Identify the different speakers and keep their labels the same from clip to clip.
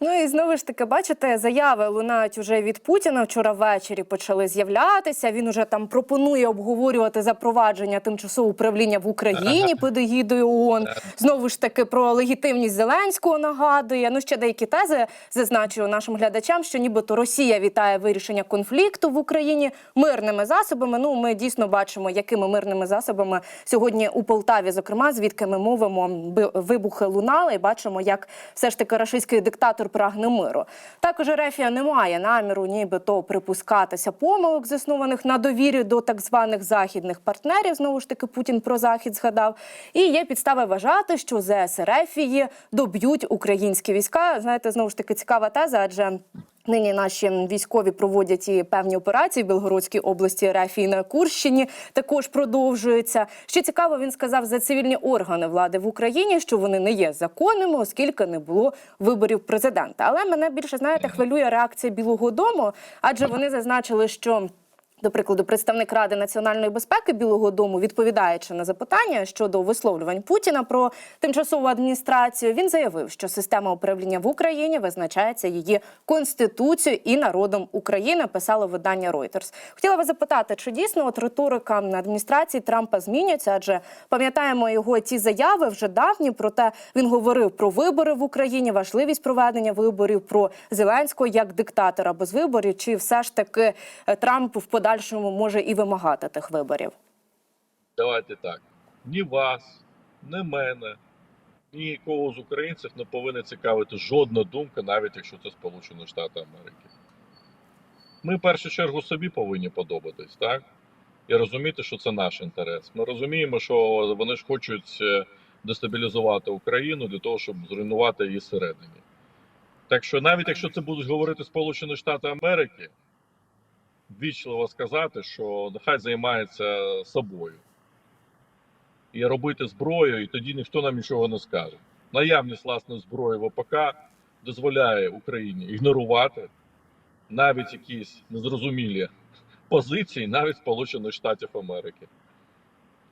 Speaker 1: Ну і знову ж таки, бачите, заяви лунають уже від Путіна. Вчора ввечері почали з'являтися. Він уже там пропонує обговорювати запровадження тимчасового управління в Україні під егідою ООН. Знову ж таки про легітимність Зеленського нагадує. Ну ще деякі тези зазначую нашим глядачам, що нібито Росія вітає вирішення конфлікту в Україні мирними засобами. Ну ми дійсно бачимо, якими мирними засобами сьогодні у Полтаві, зокрема, звідки ми мовимо, вибухи лунали, і бачимо, як все ж таки рашистський диктатор прагне миру. Також Рефія не має наміру, нібито припускатися помилок, заснованих на довірі до так званих західних партнерів. Знову ж таки, Путін про захід згадав. І є підстави вважати, що ЗС Рефії доб'ють українські війська. Знаєте, знову ж таки цікава теза, адже. Нині наші військові проводять і певні операції в Білгородській області РФ на Курщині також продовжуються. Що цікаво, він сказав за цивільні органи влади в Україні, що вони не є законними, оскільки не було виборів президента. Але мене більше знаєте хвилює реакція Білого Дому, адже вони зазначили, що. До прикладу, представник Ради національної безпеки Білого Дому, відповідаючи на запитання щодо висловлювань Путіна про тимчасову адміністрацію, він заявив, що система управління в Україні визначається її конституцією і народом України. Писало видання Reuters. Хотіла вас запитати, чи дійсно от риторика на адміністрації Трампа змінюється? Адже пам'ятаємо його ті заяви вже давні. Проте він говорив про вибори в Україні, важливість проведення виборів, про Зеленського як диктатора без виборів. Чи все ж таки е, Трамп в подальшому може і вимагати тих виборів?
Speaker 2: Давайте так. Ні вас, ні мене, ні кого з українців не повинна цікавити жодна думка, навіть якщо це Сполучені Штати Америки. Ми в першу чергу собі повинні подобатись, так? І розуміти, що це наш інтерес. Ми розуміємо, що вони ж хочуть е, дестабілізувати Україну для того, щоб зруйнувати її зсередині. Так що навіть якщо це будуть говорити Сполучені Штати Америки, ввічливо сказати, що нехай займається собою і робити зброю, і тоді ніхто нам нічого не скаже. Наявність власної зброї в ОПК дозволяє Україні ігнорувати навіть якісь незрозумілі позиції, навіть Сполучених Штатів Америки.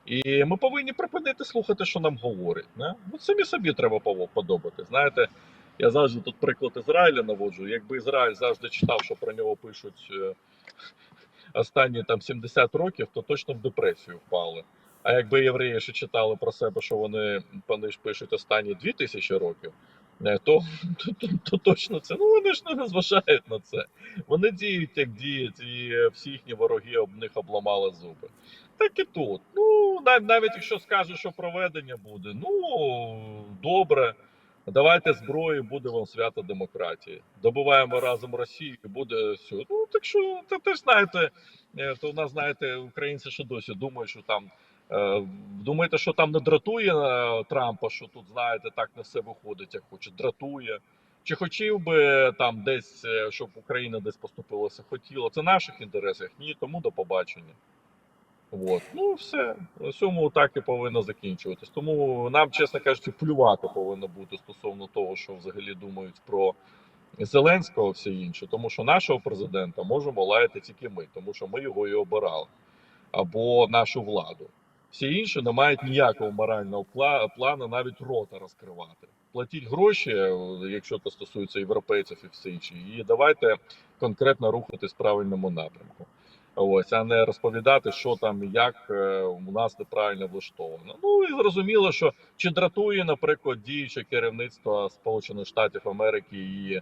Speaker 2: І ми повинні припинити слухати, що нам говорять. Не? Ну, самі собі треба подобати. Знаєте, я завжди тут приклад Ізраїля наводжу. Якби Ізраїль завжди читав, що про нього пишуть е, останні там 70 років, то точно в депресію впали. А якби євреї ще читали про себе, що вони, вони ж пишуть останні 2000 років, е, то, то, то, то точно це. Ну вони ж не зважають на це. Вони діють, як діють, і всі їхні вороги об них обламали зуби. Так і тут. Ну, нав- навіть якщо скажуть, що проведення буде, ну добре. Давайте зброю, буде вам свято демократії. Добуваємо разом Росію, буде все. Ну так що це теж знаєте, е, то у нас знаєте, українці ще досі думають, що там е, думаєте, що там не дратує е, Трампа, що тут знаєте, так на все виходить, як хоче, дратує. Чи хотів би там десь, щоб Україна десь поступилася, хотіла. Це в наших інтересах, ні, тому до побачення. От. Ну все, на цьому так і повинно закінчуватись. Тому нам, чесно кажучи, плювати повинно бути стосовно того, що взагалі думають про Зеленського, все інше, тому що нашого президента можемо лаяти тільки ми, тому що ми його і обирали, або нашу владу. Всі інші не мають ніякого морального плану навіть рота розкривати. Платіть гроші, якщо це стосується європейців і все інше, і давайте конкретно рухатись в правильному напрямку. Ось, а не розповідати, що там і як е, у нас неправильно влаштовано. Ну і зрозуміло, що чи дратує, наприклад, діюче керівництво Сполучених Штатів Америки і е,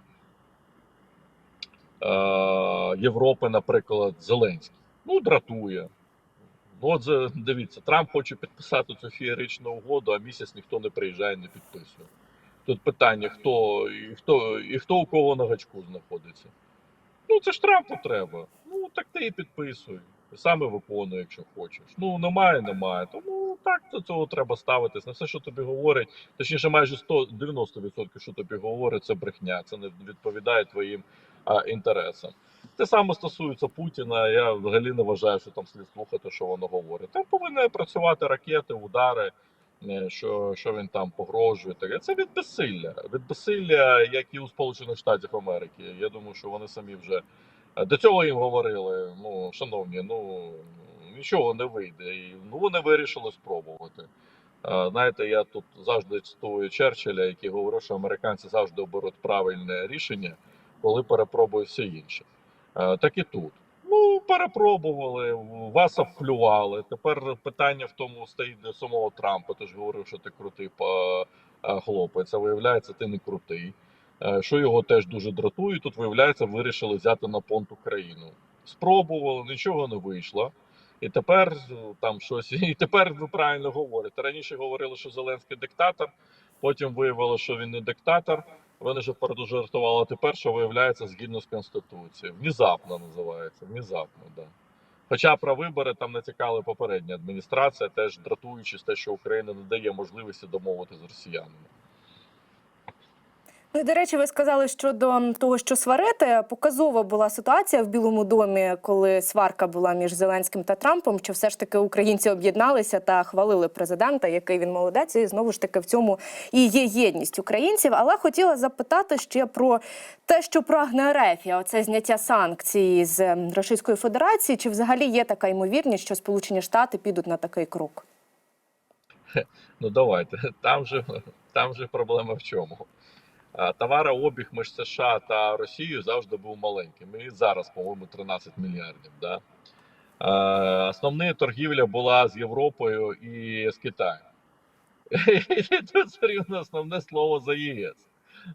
Speaker 2: Європи, наприклад, Зеленський. Ну, дратує. Ну, от дивіться, Трамп хоче підписати цю феєричну угоду, а місяць ніхто не приїжджає, не підписує. Тут питання, хто і хто, і хто у кого на гачку знаходиться. Ну, це ж Трампу треба. Так ти і підписуй. Саме виконуй, якщо хочеш. Ну, немає, немає. Тому так до цього треба ставитись. На все, що тобі говорять, точніше, майже 100, 90%, що тобі говорять, це брехня. Це не відповідає твоїм а, інтересам. Те саме стосується Путіна. Я взагалі не вважаю, що там слід слухати, що воно говорить. Там повинні працювати ракети, удари, е, що, що він там погрожує. Таке. Це від безсилля. Від безсилля, як і у Сполучених Штатів Америки. Я думаю, що вони самі вже до цього їм говорили. Ну, шановні, ну нічого не вийде. І, ну вони вирішили спробувати. Е, Знаєте, я тут завжди цитую Черчилля, який говорив, що американці завжди оберуть правильне рішення, коли перепробують все інше. Е, Так і тут. Ну, перепробували, вас обклювали. Тепер питання в тому стоїть до самого Трампа. Ти ж говорив, що ти крутий е, хлопець, а виявляється, ти не крутий. Е, Що його теж дуже дратує. Тут, виявляється, вирішили взяти на понт Україну. Спробували, нічого не вийшло. І тепер там щось. І тепер ви правильно говорите. Раніше говорили, що Зеленський диктатор, потім виявилося, що він не диктатор. Вони ж жартували тепер, що виявляється згідно з Конституцією. Внезапно називається. Внезапно, да. Хоча про вибори там натякали попередня адміністрація, теж дратуючись те, що Україна не дає можливості домовити з росіянами.
Speaker 1: Ну до речі, ви сказали щодо того, що сварити. Показова була ситуація в Білому домі, коли сварка була між Зеленським та Трампом. Що все ж таки українці об'єдналися та хвалили президента, який він молодець, і знову ж таки в цьому і є єдність українців. Але хотіла запитати ще про те, що прагне Ерефія, оце зняття санкцій з ем, Російської Федерації. Чи взагалі є така ймовірність, що Сполучені Штати підуть на такий крок?
Speaker 2: Ну давайте. Там же, там же проблема в чому. Товарообіг між США та Росією завжди був маленьким. І зараз, по-моєму, 13 мільярдів. Да? Основна торгівля була з Європою і з Китаєм. І тут все рівно основне слово за ЄС.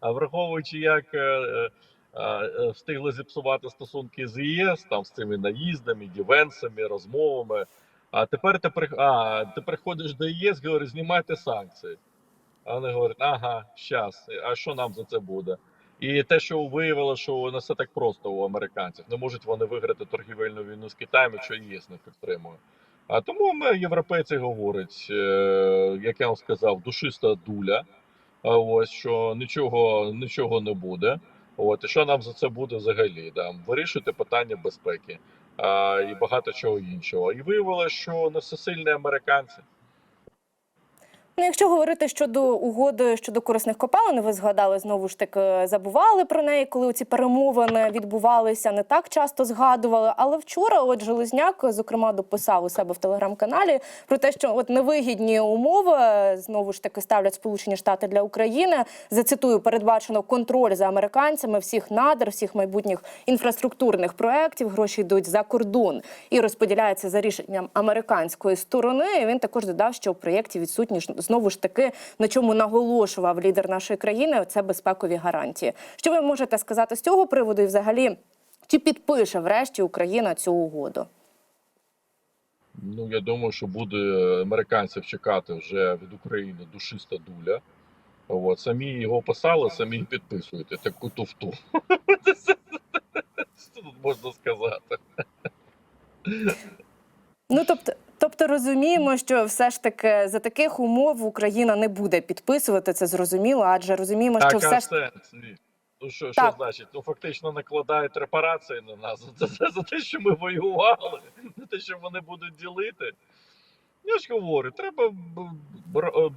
Speaker 2: А враховуючи, як е, е, е, встигли зіпсувати стосунки з ЄС, там з цими наїздами, дівенсами, розмовами. А тепер ти, а, ти приходиш до ЄС, говориш, знімайте санкції. А вони говорять, ага, щас, а що нам за це буде? І те, що виявилося, що не все так просто у американців. Не можуть вони виграти торгівельну війну з Китаєм, якщо ЄС не підтримує. А тому ми, європейці, говорять, е, як я вам сказав, душиста дуля. Ось що нічого, нічого не буде. От і що нам за це буде взагалі? Да? Вирішити питання безпеки а, і багато чого іншого. І виявилося, що не всесильні американці.
Speaker 1: Ну, якщо говорити щодо угоди щодо корисних копалин, ви згадали знову ж таки, забували про неї, коли ці перемовини відбувалися, не так часто згадували. Але вчора, от Железняк, зокрема, дописав у себе в телеграм-каналі про те, що от невигідні умови знову ж таки ставлять Сполучені Штати для України. Зацитую, передбачено контроль за американцями всіх надр, всіх майбутніх інфраструктурних проєктів. Гроші йдуть за кордон і розподіляються за рішенням американської сторони. І він також додав, що в проєкті відсутні знову ж таки на чому наголошував лідер нашої країни. Це безпекові гарантії. Що ви можете сказати з цього приводу? І взагалі чи підпише врешті Україна цю угоду?
Speaker 2: Ну, я думаю, що буде американців чекати вже від України душиста дуля. От, самі його писали, самі підписуєте таку туфту. Що тут можна сказати?
Speaker 1: Ну тобто, тобто розуміємо, що все ж таки за таких умов Україна не буде підписувати це зрозуміло, адже розуміємо, що
Speaker 2: Так,
Speaker 1: все ж.
Speaker 2: Ну що, що значить? Ну фактично накладають репарації на нас за, за, за те, що ми воювали, за те, що вони будуть ділити. Я ж говорю, треба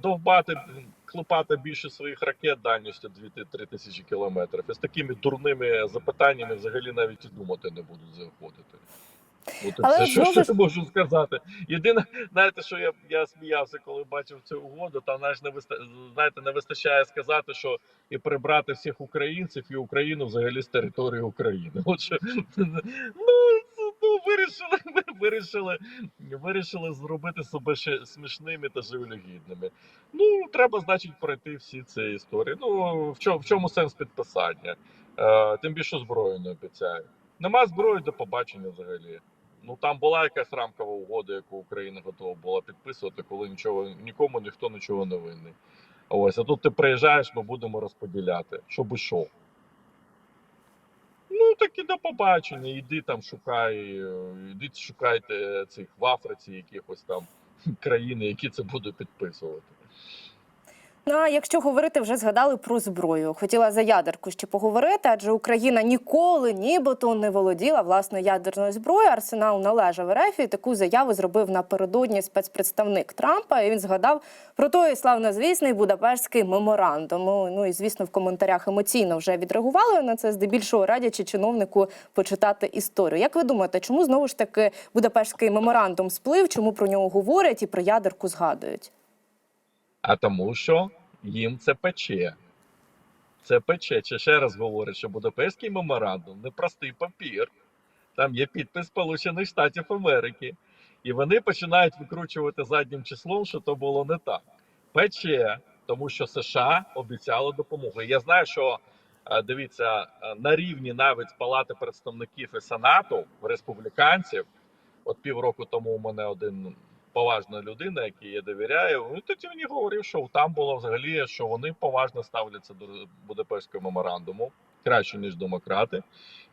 Speaker 2: довбати, клепати більше своїх ракет дальністю 2-3 тисячі кілометрів. І з такими дурними запитаннями взагалі навіть і думати не будуть заходити. От
Speaker 1: Але
Speaker 2: все, що, що
Speaker 1: ж-
Speaker 2: можу сказати. Єдине, знаєте, що я, я сміявся, коли бачив цю угоду, там знаєш, не виста... знаєте, не вистачає сказати, що і прибрати всіх українців і Україну взагалі з території України. От що, ну, ну вирішили, вирішили, вирішили зробити себе ще смішними та живлюгідними. Ну, треба, значить, пройти всі ці історії. Ну, в чому, в чому сенс підписання? Е, тим більше зброю не обіцяють. Нема зброї до побачення взагалі. Ну там була якась рамкова угода, яку Україна готова була підписувати, коли нічого нікому ніхто нічого не винний. Ось, а тут ти приїжджаєш, ми будемо розподіляти, щоб ішов. Ну так і до побачення. Іди там шукай, е, ідіть шукайте цих в Африці якихось там країни, які це будуть підписувати.
Speaker 1: Ну, а якщо говорити, вже згадали про зброю. Хотіла за ядерку ще поговорити, адже Україна ніколи нібито не володіла власною ядерною зброєю. Арсенал належав РФ, і таку заяву зробив напередодні спецпредставник Трампа. І він згадав про той славнозвісний Будапештський меморандум. Ну, Ну і звісно, в коментарях емоційно вже відреагували на це, здебільшого радячи чиновнику почитати історію. Як ви думаєте, чому знову ж таки Будапештський меморандум сплив? Чому про нього говорять і про ядерку згадують?
Speaker 2: А тому, що їм це пече. Це пече. Чи ще раз говорю, що Будапештський меморандум не простий папір. Там є підпис Сполучених Штатів Америки. І вони починають викручувати заднім числом, що то було не так. Пече, тому що США обіцяло допомогу. Я знаю, що е, дивіться, е, на рівні навіть Палати представників і Сенату республіканців, от півроку тому у мене один поважна людина, якій я довіряю, ну, тоді мені говорив, що там було взагалі, що вони поважно ставляться до Будапештського меморандуму, краще ніж демократи.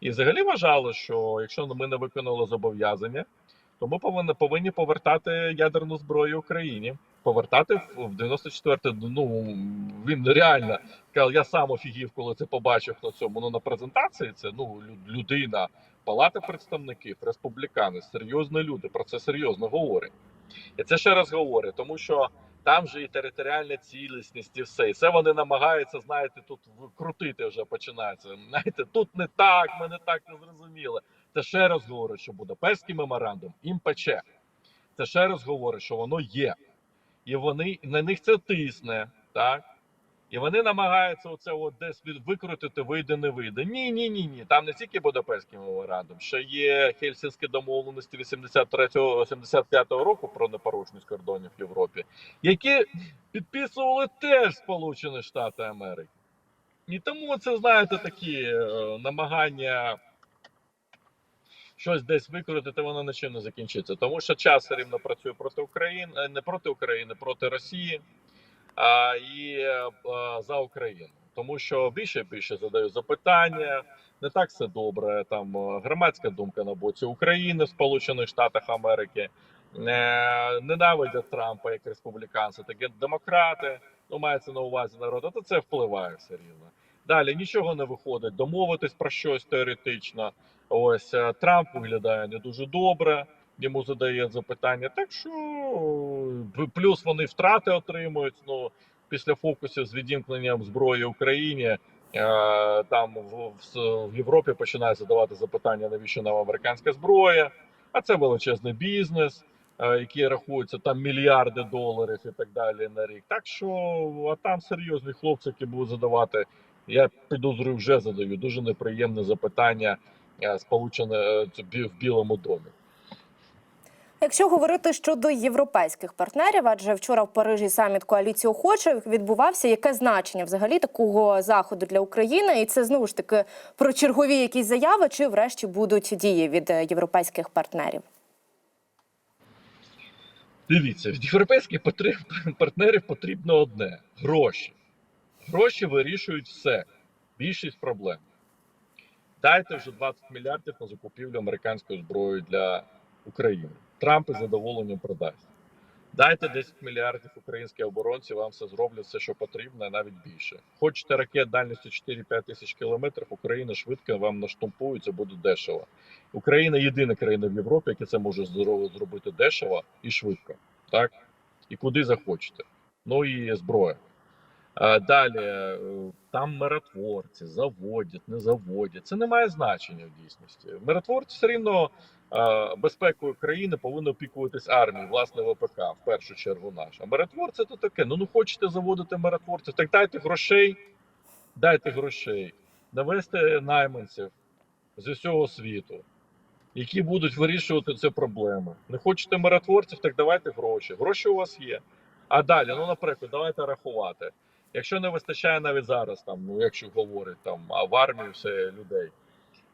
Speaker 2: І взагалі вважали, що якщо ми не виконали зобов'язання, то ми повинні, повинні повертати ядерну зброю Україні. Повертати в в 94 ну він реально сказав, я сам офігів, коли це побачив на цьому. Ну на презентації це ну лю- людина, палата представників, республіканець, серйозні люди про це серйозно говорять. І це ще раз говорю, тому що там же і територіальна цілісність, і все. І це вони намагаються, знаєте, тут крутити вже починається. Знаєте, тут не так, ми не так не зрозуміли. Це ще раз говорю, що Будапештський меморандум їм пече. Це ще раз говорю, що воно є. І вони на них це тисне, так? І вони намагаються оце от десь викрутити, вийде, не вийде. Ні, ні, ні, ні. Там не тільки Будапештський меморандум, ще є Хельсінські домовленості 83-85 року про непорушність кордонів в Європі, які підписували теж Сполучені Штати Америки. І тому це, знаєте, такі е, намагання щось десь викрутити, воно нічим не закінчиться. Тому що час рівно працює проти України, е, не проти України, проти Росії а, і е, е, за Україну. Тому що більше більше задають запитання, не так все добре. Там е, громадська думка на боці України в Сполучених Штатах Америки. Е, ненавидять Трампа як республіканці, так і демократи. Ну, мається на увазі народ, а то це впливає все рівно. Далі нічого не виходить, домовитись про щось теоретично. Ось Трамп виглядає не дуже добре, йому задають запитання. Так що е, плюс вони втрати отримують. Ну після фокусів з відімкненням зброї Україні. е, Там в, в, в Європі починають задавати запитання, навіщо нам американська зброя, а це величезний бізнес, е, який рахується там мільярди доларів і так далі на рік. Так що а там серйозні хлопці, які будуть задавати. Я підозрюю, вже задаю дуже неприємне запитання сполучене в Білому домі.
Speaker 1: Якщо говорити щодо європейських партнерів, адже вчора в Парижі саміт коаліції охочих відбувався, яке значення взагалі такого заходу для України? І це знову ж таки про чергові якісь заяви, чи врешті будуть дії від е, європейських партнерів?
Speaker 2: Дивіться, від європейських партнерів потрібно одне гроші. Гроші вирішують все, більшість проблем. Дайте вже 20 мільярдів на закупівлю американської зброї для України. Трамп із задоволенням продасть. Дайте 10 мільярдів українській оборонці, вам все зроблять все, що потрібно, а навіть більше. Хочете ракет дальністю 4-5 тисяч кілометрів, Україна швидко вам наштампує, це буде дешево. Україна єдина країна в Європі, яка це може зробити дешево і швидко. Так? І куди захочете. Ну і зброя. А, Далі, е, там миротворці, заводять, не заводять. Це не має значення в дійсності. Миротворці все рівно безпекою країни повинні опікуватись армії, власне ВПК, в першу чергу наш. А миротворці то таке. Ну, ну хочете заводити миротворців, так дайте грошей, дайте грошей, навести найманців з усього світу, які будуть вирішувати ці проблеми. Не хочете миротворців, так давайте гроші. Гроші у вас є. А далі, ну, наприклад, давайте рахувати. Якщо не вистачає навіть зараз, там, ну якщо говорить там, а в армії все людей.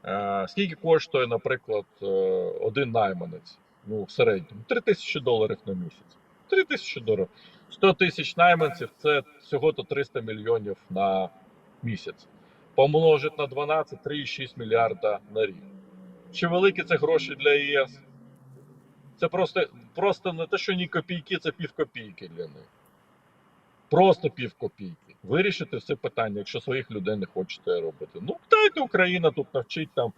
Speaker 2: Е, скільки коштує, наприклад, е, один найманець? Ну, в середньому 3 тисячі доларів на місяць. 3 тисячі доларів. 100 тисяч найманців це всього-то 300 мільйонів на місяць. Помножить на 12 3,6 мільярда на рік. Чи великі це гроші для ЄС? Це просто, просто не те, що ні копійки, це пів копійки для них. Просто пів копійки. Вирішити все питання, якщо своїх людей не хочете робити. Ну, дайте Україна тут навчить там,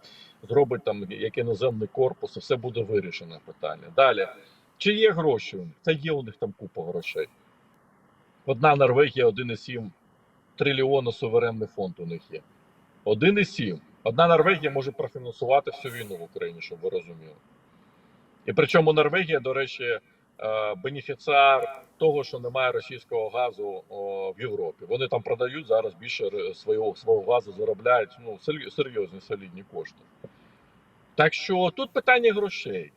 Speaker 2: зробить там як іноземний корпус, і все буде вирішено питання. Далі. Чи є гроші у них? Та є у них там купа грошей. Одна Норвегія, 1,7 трильйона суверенний фонд у них є. 1,7. Одна Норвегія може профінансувати всю війну в Україні, щоб ви розуміли. І причому Норвегія, до речі, бенефіціар того, що немає російського газу в Європі. Вони там продають зараз більше свого свого газу, заробляють ну серйозні солідні кошти. Так що тут питання грошей.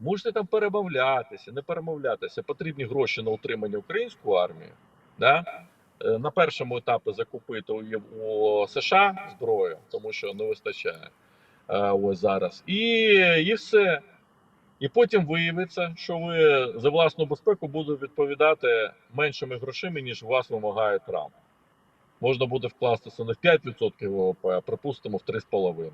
Speaker 2: Можете там перемовлятися, не перемовлятися. Потрібні гроші на утримання української армії. Да? Е, На першому етапі закупити у, США зброю, тому що не вистачає е, ось зараз. І, і все. І потім виявиться, що ви за власну безпеку будете відповідати меншими грошима, ніж вас вимагає Трамп. Можна буде вкластися не в 5% ВВП, а припустимо в 3,5%.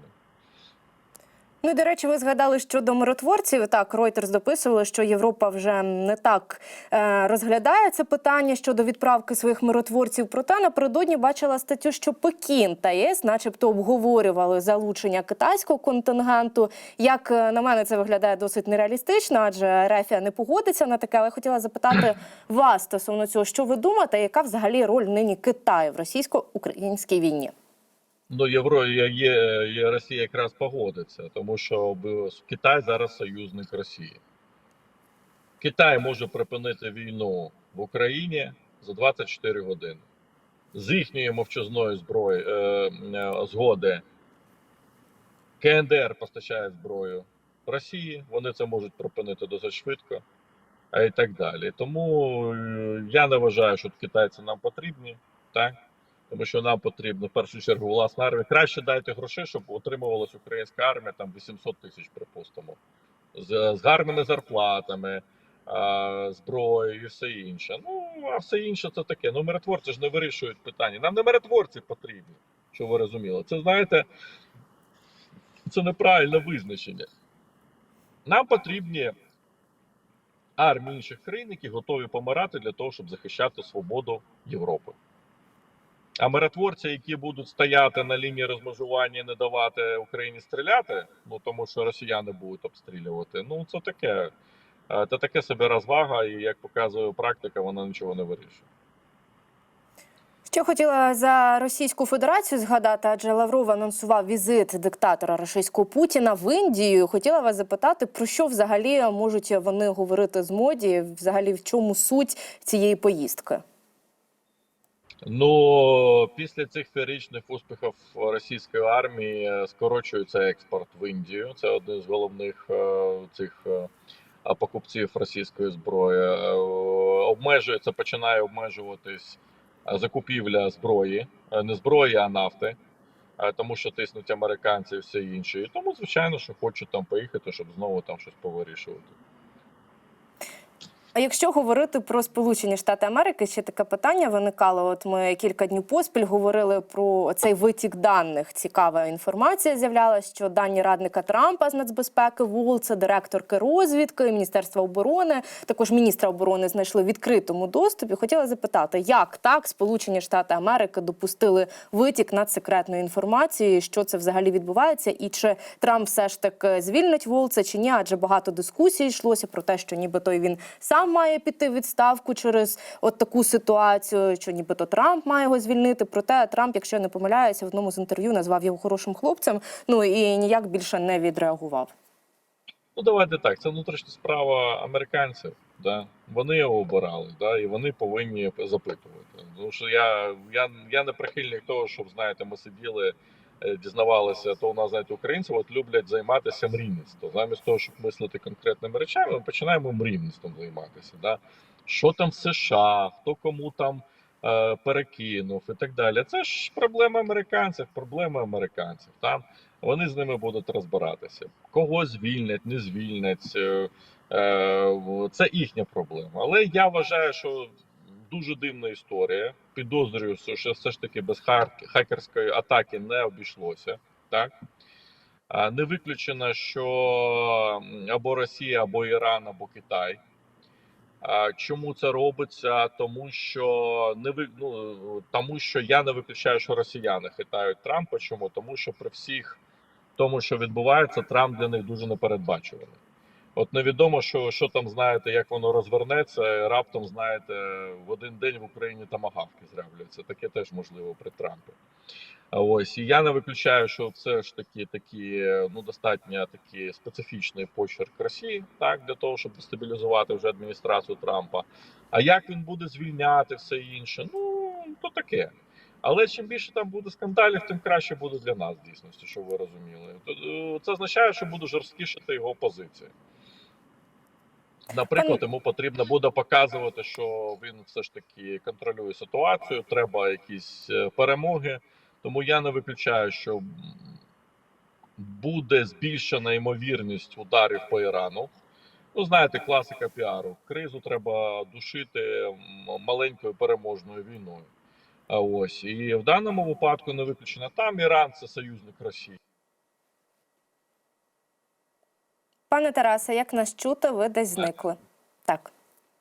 Speaker 1: Ну і до речі, ви згадали щодо миротворців. Так, Reuters дописували, що Європа вже не так е, розглядає це питання щодо відправки своїх миротворців. Проте напередодні бачила статтю, що Пекін та ЄС, начебто, обговорювали залучення китайського контингенту. Як е, на мене, це виглядає досить нереалістично, адже Рефія не погодиться на таке. Але хотіла запитати вас стосовно цього, що ви думаєте, яка взагалі роль нині Китаю в російсько-українській війні?
Speaker 2: Ну, Євро є, Росія якраз погодиться, тому що Китай зараз союзник Росії. Китай може припинити війну в Україні за 24 години. З їхньої мовчазної зброї е, е, згоди КНДР постачає зброю Росії, вони це можуть припинити досить швидко, а і так далі. Тому е, я не вважаю, що китайці нам потрібні, так? Тому що нам потрібно в першу чергу власна армія. Краще дайте грошей, щоб отримувалась українська армія там 800 тисяч, припустимо, з, з гарними зарплатами, а, зброєю і все інше. Ну, а все інше це таке. Ну, миротворці ж не вирішують питання. Нам не миротворці потрібні, щоб ви розуміли. Це знаєте, це неправильне визначення. Нам потрібні армії інших країн, які готові помирати для того, щоб захищати свободу Європи. А миротворці, які будуть стояти на лінії розмежування і не давати Україні стріляти, ну тому що росіяни будуть обстрілювати. Ну це таке. Це таке собі розвага, і як показує практика, вона нічого не вирішує.
Speaker 1: Ще хотіла за Російську Федерацію згадати, адже Лавров анонсував візит диктатора російського Путіна в Індію. Хотіла вас запитати, про що взагалі можуть вони говорити з моді, взагалі в чому суть цієї поїздки?
Speaker 2: Ну після цих феєричних успіхів російської армії е, скорочується експорт в Індію. Це один з головних е, цих е, покупців російської зброї. Обмежується, починає обмежуватись закупівля зброї, не зброї, а нафти. Тому що тиснуть американці і все інше. І тому, звичайно, що хочуть там поїхати, щоб знову там щось повирішувати.
Speaker 1: А якщо говорити про Сполучені Штати Америки, ще таке питання виникало. От ми кілька днів поспіль говорили про цей витік даних. Цікава інформація з'являлася, що дані радника Трампа з нацбезпеки ВУЛ, директорки розвідки Міністерства оборони, також міністра оборони знайшли в відкритому доступі. Хотіла запитати, як так Сполучені Штати Америки допустили витік надсекретної інформації, що це взагалі відбувається, і чи Трамп все ж таки звільнить Волца чи ні? Адже багато дискусій йшлося про те, що нібито він сам має піти в відставку через от таку ситуацію, що нібито Трамп має його звільнити. Проте Трамп, якщо я не помиляюся, в одному з інтерв'ю назвав його хорошим хлопцем. Ну і ніяк більше не відреагував.
Speaker 2: Ну, давайте так. Це внутрішня справа американців. Да? Вони його обирали, да? і вони повинні запитувати. Тому що я, я, я не прихильник того, щоб знаєте, ми сиділи, дізнавалися, то у нас знаєте, українці от люблять займатися мрійництвом. Замість того, щоб мислити конкретними речами, ми починаємо мрійництвом займатися. Да? Що там в США, хто кому там е, перекинув і так далі. Це ж проблема американців, проблема американців. Там вони з ними будуть розбиратися. Кого звільнять, не звільнять. е, е, Це їхня проблема. Але я вважаю, що дуже дивна історія. Підозрюю, що все ж таки без хакерської атаки не обійшлося. Так? Не виключено, що або Росія, або Іран, або Китай. Чому це робиться? Тому що не ви ну, тому, що я не виключаю, що росіяни хитають Трампа. Чому? Тому що при всіх тому, що відбувається, Трамп для них дуже непередбачуваний. От невідомо, що, що там знаєте, як воно розвернеться. Раптом знаєте, в один день в Україні тамагавки з'являються. Таке теж можливо при Трампі. А Ось і я не виключаю, що все ж таки такі ну достатньо такий специфічний почерк Росії, так для того, щоб дестабілізувати вже адміністрацію Трампа. А як він буде звільняти все інше? Ну то таке. Але чим більше там буде скандалів, тим краще буде для нас дійсності, щоб ви розуміли. Е, Це означає, що буде жорсткішати його позиція. Наприклад, йому потрібно буде показувати, що він все ж таки контролює ситуацію, треба якісь е, перемоги. Тому я не виключаю, що буде збільшена ймовірність ударів по Ірану. Ну, знаєте, класика піару. Кризу треба душити маленькою переможною війною. А ось і в даному випадку не виключено. Там Іран це союзник Росії.
Speaker 1: Пане Тарасе, як нас чути, ви десь зникли. Так,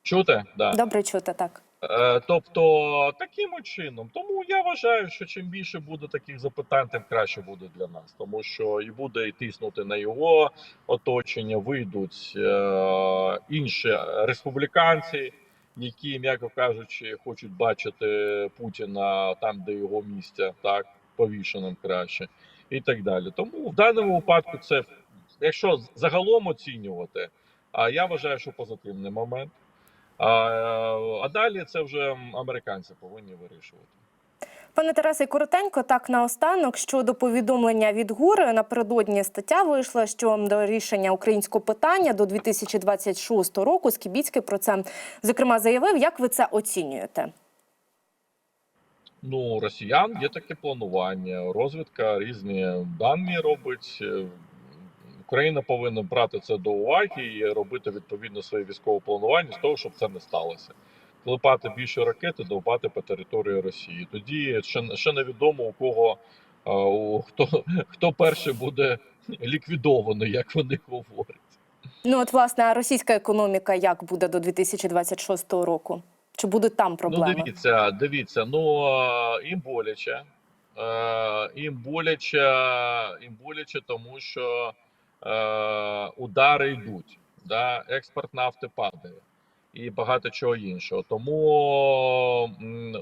Speaker 2: Чути? Да.
Speaker 1: добре чути, так.
Speaker 2: Е, Тобто таким чином. Тому я вважаю, що чим більше буде таких запитань, тим краще буде для нас, тому що і буде і тиснути на його оточення. Вийдуть е, інші республіканці, які, м'яко кажучи, хочуть бачити Путіна там, де його місця, так повішеним краще, і так далі. Тому в даному випадку це якщо загалом оцінювати, а я вважаю, що позитивний момент. А, а далі це вже американці повинні вирішувати.
Speaker 1: Пане Тарасе, коротенько, так наостанок щодо повідомлення від ГУР напередодні стаття вийшла, що до рішення українського питання до 2026 року Скібіцький про це зокрема заявив. Як ви це оцінюєте?
Speaker 2: Ну, росіян є таке планування, розвідка різні дані робить. Україна повинна брати це до уваги і робити відповідно своє військове планування з того, щоб це не сталося. Клепати більше ракети, довбати по території Росії. Тоді ще, ще невідомо у кого у, хто, хто перший буде ліквідований, як вони говорять.
Speaker 1: Ну от власне російська економіка як буде до 2026 року? Чи будуть там проблеми?
Speaker 2: Ну, дивіться, дивіться, ну їм боляче. Е, Їм боляче, їм боляче, тому що е, удари йдуть. Да? Експорт нафти падає і багато чого іншого. Тому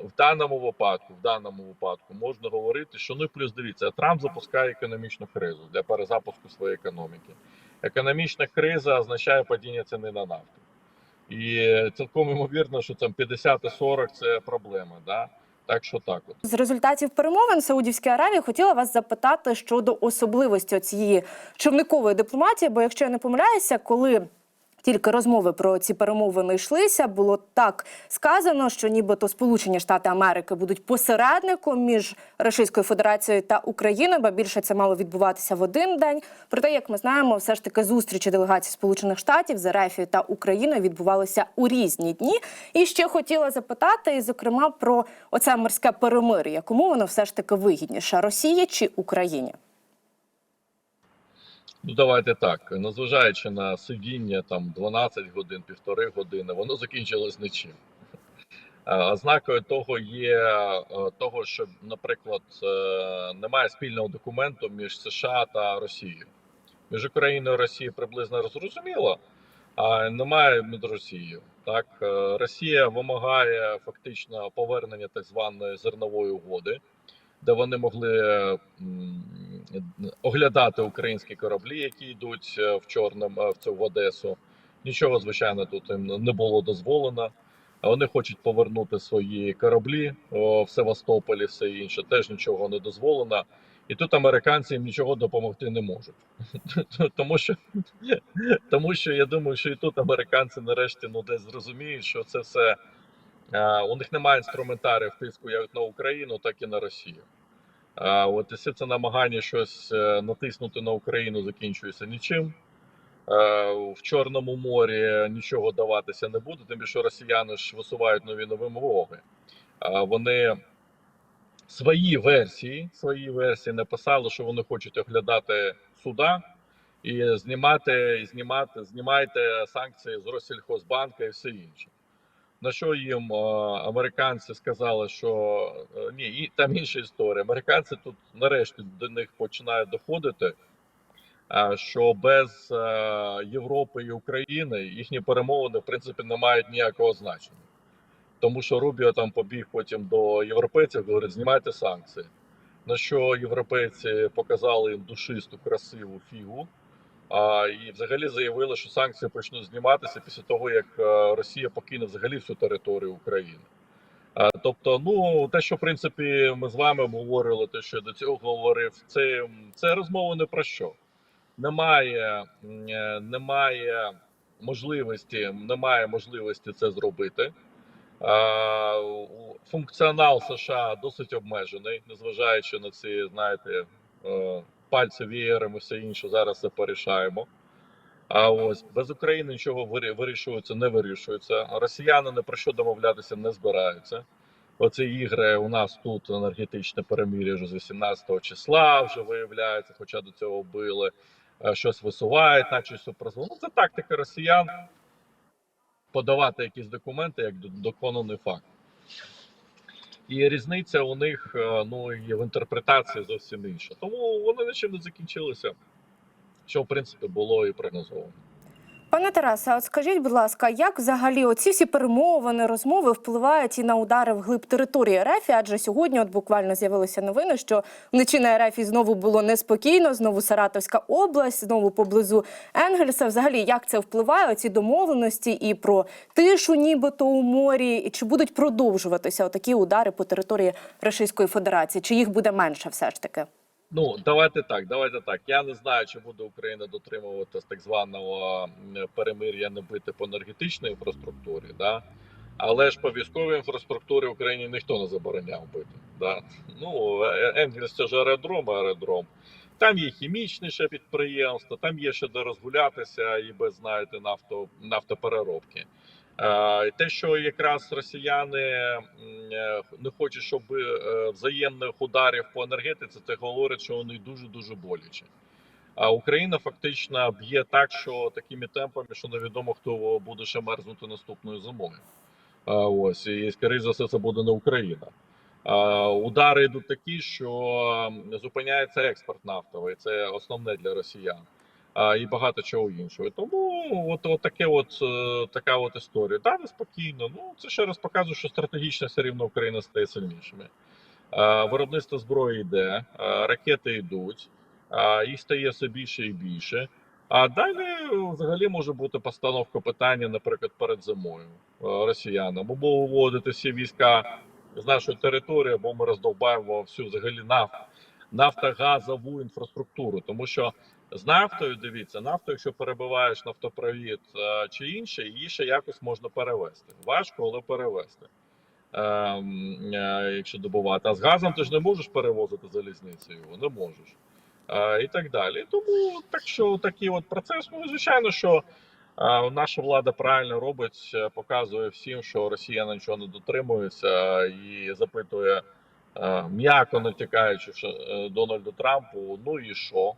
Speaker 2: в даному випадку, в даному випадку можна говорити, що ну і плюс дивіться, Трамп запускає економічну кризу для перезапуску своєї економіки. Економічна криза означає падіння ціни на нафту. І цілком ймовірно, що там 50 і 40 це проблема. Да? Так що так от.
Speaker 1: З результатів перемовин Саудівській Аравії хотіла вас запитати щодо особливості цієї човникової дипломатії. Бо, якщо я не помиляюся, коли тільки розмови про ці перемовини йшлися, було так сказано, що нібито Сполучені Штати Америки будуть посередником між Російською Федерацією та Україною, бо більше це мало відбуватися в один день. Проте, як ми знаємо, все ж таки зустрічі делегацій Сполучених Штатів з Ерефією та Україною відбувалися у різні дні. І ще хотіла запитати, зокрема, про оце морське перемир'я. Кому воно все ж таки вигідніше Росії чи Україні?
Speaker 2: Ну давайте так. Незважаючи на сидіння там 12 годин, півтори години, воно закінчилось нічим. Ознакою того є того, що, наприклад, е, немає спільного документу між США та Росією. Між Україною і Росією приблизно зрозуміло, а немає між Росією. Так, Е, Росія вимагає фактично повернення так званої зернової угоди, де вони могли оглядати українські кораблі, які йдуть е, в Чорному е, в в Одесу. Нічого звичайно тут їм не було дозволено. А Вони хочуть повернути свої кораблі в Севастополі, все інше, теж нічого не дозволено. І тут американці їм нічого допомогти не можуть. Тому що, тому що я думаю, що і тут американці нарешті ну, десь зрозуміють, що це все у них немає інструментарів тиску як на Україну, так і на Росію. От і все це намагання щось е, натиснути на Україну закінчується нічим. В Чорному морі нічого даватися не буде, тим більше росіяни ж висувають нові нові вимоги. Вони свої версії, свої версії написали, що вони хочуть оглядати суда і знімати, і знімати, знімайте санкції з Россельхозбанка і все інше. На що їм американці сказали, що е, ні, і там інша історія. Американці тут нарешті до них починають доходити. що без е, Європи і України їхні перемовини в принципі не мають ніякого значення. Тому що Рубіо там побіг потім до європейців, говорить, знімайте санкції. На що європейці показали їм душисту, красиву фігу. І взагалі заявили, що санкції почнуть зніматися після того, як е, Росія покине взагалі всю територію України. Тобто, ну те, що в принципі ми з вами говорили, те, що я до цього говорив, це, це розмова не про що. Немає, е, немає можливості, немає можливості це зробити. Функціонал США досить обмежений, незважаючи на ці, знаєте, е, пальці вієром і все інше. Зараз це порішаємо. А ось без України нічого вирішується, не вирішується. Росіяни ні про що домовлятися не збираються. Оці ігри у нас тут енергетичне перемир'я вже з 18 числа вже виявляється, хоча до цього били. Е, Щось висувають, наче все прозвонить. Ну, це тактика росіян подавати якісь документи як доконаний факт. І різниця у них е, ну і в інтерпретації зовсім інша. Тому вони нічим не закінчилися, що в принципі було і прогнозовано.
Speaker 1: Пане Тарасе, от скажіть, будь ласка, як взагалі оці всі перемовини, розмови впливають і на удари вглиб території РФ? Адже сьогодні, от буквально з'явилися новини, що вночі на РФ знову було неспокійно, знову Саратовська область, знову поблизу Енгельса. Взагалі, як це впливає? Ці домовленості і про тишу, нібито у морі, і чи будуть продовжуватися такі удари по території Російської Федерації? Чи їх буде менше, все ж таки?
Speaker 2: Ну давайте так, давайте так. Я не знаю, чи буде Україна дотримуватися так званого перемир'я не бити по енергетичній інфраструктурі, да? але ж по військовій інфраструктурі Україні ніхто не забороняв бити. Да? Ну, Е- Енгельс це ж аеродром, аеродром. Там є хімічне ще підприємство, там є ще де розгулятися і без знаєте нафто, нафтопереробки. Е, те, що якраз росіяни е, не хочуть, щоб е, взаємних ударів по енергетиці, це говорить, що вони дуже дуже боляче. А Україна фактично б'є так, що такими темпами, що невідомо хто буде ще мерзнути наступною зимою. Ось і скоріше за все, це буде не Україна. Удари йдуть такі, що зупиняється експорт нафтовий. Це основне для росіян. А, і багато чого іншого. Тому от, от таке от е, така от історія. Да, неспокійно. Ну це ще раз показує, що стратегічно все рівно Україна стає сильнішими. Е, Виробництво зброї йде, е, ракети йдуть, е, їх стає все більше і більше. А далі взагалі може бути постановка питання, наприклад, перед зимою е, росіянам або виводити всі війська з нашої території, або ми роздовбаємо всю взагалі нафту, нафтогазову інфраструктуру, тому що з нафтою, дивіться, нафту, якщо перебиваєш нафтопровід е, чи інше, її ще якось можна перевести. Важко, але перевести. Ем, е, якщо добувати. А з газом ти ж не можеш перевозити залізницею, не можеш. Е, і так далі. Тому так що такий от процес. Ну, звичайно, що наша влада правильно робить, показує всім, що Росія нічого не дотримується і запитує. М'яко натякаючи Дональду Трампу, ну і що?